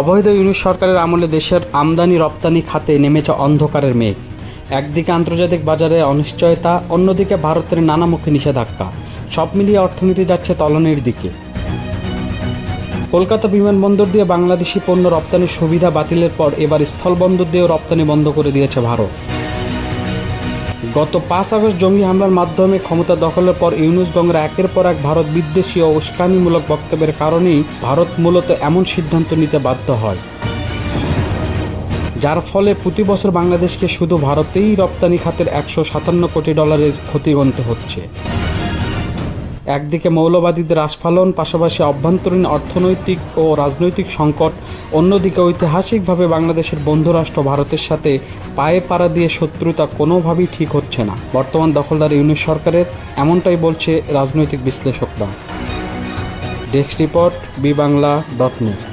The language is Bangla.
অবৈধ ইউনিট সরকারের আমলে দেশের আমদানি রপ্তানি খাতে নেমেছে অন্ধকারের মেঘ। একদিকে আন্তর্জাতিক বাজারে অনিশ্চয়তা, অন্যদিকে ভারতের নানামুখী নিষেধাজ্ঞা। সব মিলিয়ে অর্থনীতি যাচ্ছে তলনের দিকে। কলকাতা বিমানবন্দর দিয়ে বাংলাদেশি পণ্য রপ্তানির সুবিধা বাতিলের পর এবার স্থলবন্দর দিয়েও রপ্তানি বন্ধ করে দিয়েছে ভারত। গত পাঁচ আগস্ট জঙ্গি হামলার মাধ্যমে ক্ষমতা দখলের পর ইউনুস গঙ্গরা একের পর এক ভারত বিদ্বেষী ও উস্কানিমূলক বক্তব্যের কারণেই ভারত মূলত এমন সিদ্ধান্ত নিতে বাধ্য হয়। যার ফলে প্রতি বছর বাংলাদেশকে শুধু ভারতেই রপ্তানি খাতের একশো সাতান্ন কোটি ডলারের ক্ষতি গুনতে হচ্ছে। একদিকে মৌলবাদীদের আস্ফালন, পাশাপাশি অভ্যন্তরীণ অর্থনৈতিক ও রাজনৈতিক সংকট, অন্যদিকে ঐতিহাসিকভাবে বাংলাদেশের বন্ধুরাষ্ট্র ভারতের সাথে পায়ে পাড়া দিয়ে শত্রুতা কোনোভাবেই ঠিক হচ্ছে না। বর্তমান দখলদার ইউনিট সরকারের এমনটাই বলছে রাজনৈতিক বিশ্লেষকরা। Desk report, B Bangla dot net